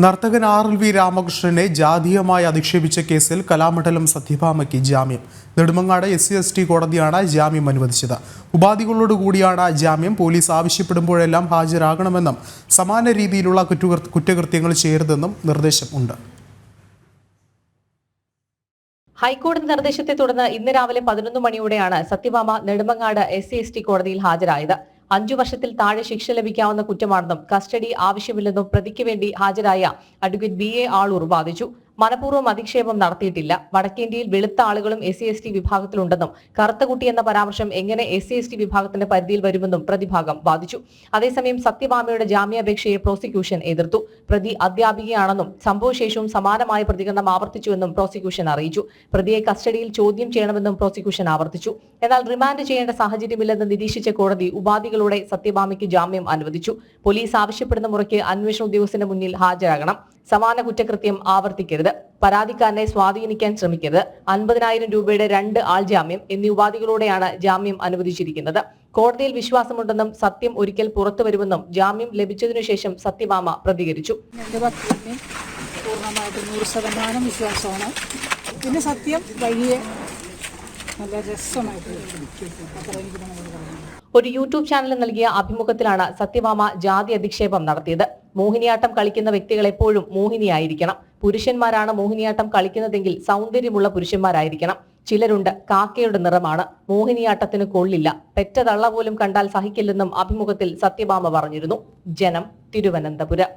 നർത്തകൻ R L V രാമകൃഷ്ണനെ ജാതീയമായി അധിക്ഷേപിച്ച കേസിൽ കലാമണ്ഡലം സത്യഭാമയ്ക്ക് ജാമ്യം. Nedumangad S C S T കോടതിയാണ് ജാമ്യം അനുവദിച്ചത്. ഉപാധികളോട് കൂടിയാണ് ജാമ്യം. പോലീസ് ആവശ്യപ്പെടുമ്പോഴെല്ലാം ഹാജരാകണമെന്നും സമാന രീതിയിലുള്ള കുറ്റകൃ- കുറ്റകൃത്യങ്ങൾ ചെയ്യരുതെന്നും നിർദ്ദേശം ഉണ്ട് ഹൈക്കോടതി നിർദ്ദേശത്തെ തുടർന്ന് ഇന്ന് രാവിലെ പതിനൊന്ന് മണിയോടെയാണ് Sathyabhama Nedumangad S C S T കോടതിയിൽ ഹാജരായത്. അഞ്ചു വർഷത്തിൽ താഴെ ശിക്ഷ ലഭിക്കാവുന്ന കുറ്റമാണെന്നും കസ്റ്റഡി ആവശ്യമില്ലെന്നും പ്രതിക്ക് വേണ്ടി ഹാജരായ അഡ്വക്കേറ്റ് ബി എ ആളൂർ വാദിച്ചു. മനഃപൂർവം അധിക്ഷേപം നടത്തിയിട്ടില്ല. വടക്കേന്ത്യയിൽ വെളുത്ത ആളുകളും എസ് സി എസ് ടി വിഭാഗത്തിലുണ്ടെന്നും കറുത്തകുട്ടി എന്ന പരാമർശം എങ്ങനെ എസ് സി എസ് ടി വിഭാഗത്തിന്റെ പരിധിയിൽ വരുമെന്നും പ്രതിഭാഗം വാദിച്ചു. അതേസമയം സത്യഭാമയുടെ ജാമ്യാപേക്ഷയെ പ്രോസിക്യൂഷൻ എതിർത്തു. പ്രതി അധ്യാപികയാണെന്നും സംഭവശേഷവും സമാനമായ പ്രതികരണം ആവർത്തിച്ചുവെന്നും പ്രോസിക്യൂഷൻ അറിയിച്ചു. പ്രതിയെ കസ്റ്റഡിയിൽ ചോദ്യം ചെയ്യണമെന്നും പ്രോസിക്യൂഷൻ ആവർത്തിച്ചു. എന്നാൽ റിമാൻഡ് ചെയ്യേണ്ട സാഹചര്യമില്ലെന്ന് നിരീക്ഷിച്ച കോടതി ഉപാധികളോടെ സത്യഭാമയ്ക്ക് ജാമ്യം അനുവദിച്ചു. പോലീസ് ആവശ്യപ്പെടുന്ന മുറയ്ക്ക് അന്വേഷണ ഉദ്യോഗസ്ഥന്റെ മുന്നിൽ ഹാജരാകണം. സമാന കുറ്റകൃത്യം ആവർത്തിക്കരുത്. പരാതിക്കാരനെ സ്വാധീനിക്കാൻ ശ്രമിക്കരുത്. അൻപതിനായിരം രൂപയുടെ രണ്ട് ആൾ ജാമ്യം എന്നീ ഉപാധികളോടെയാണ് ജാമ്യം അനുവദിച്ചിരിക്കുന്നത്. കോടതിയിൽ വിശ്വാസമുണ്ടെന്നും സത്യം ഒരിക്കൽ പുറത്തു വരുമെന്നും ജാമ്യം ലഭിച്ചതിനു ശേഷം സത്യഭാമ പ്രതികരിച്ചു. വിശ്വാസമാണ്. പിന്നെ സത്യം വഴിയെ നല്ല രസമായിട്ട്. അത്ര എനിക്ക് ഒരു യൂട്യൂബ് ചാനലിൽ നൽകിയ അഭിമുഖത്തിലാണ് സത്യഭാമ ജാതി അധിക്ഷേപം നടത്തിയത്. മോഹിനിയാട്ടം കളിക്കുന്ന വ്യക്തികൾ എപ്പോഴും മോഹിനിയായിരിക്കണം. പുരുഷന്മാരാണ് മോഹിനിയാട്ടം കളിക്കുന്നതെങ്കിൽ സൗന്ദര്യമുള്ള പുരുഷന്മാരായിരിക്കണം. ചിലരുണ്ട് കാക്കയുടെ നിറമാണ്. മോഹിനിയാട്ടത്തിന് കൊള്ളില്ല. പെറ്റതള്ള പോലും കണ്ടാൽ സഹിക്കില്ലെന്നും അഭിമുഖത്തിൽ സത്യഭാമ പറഞ്ഞിരുന്നു. ജനം തിരുവനന്തപുരം.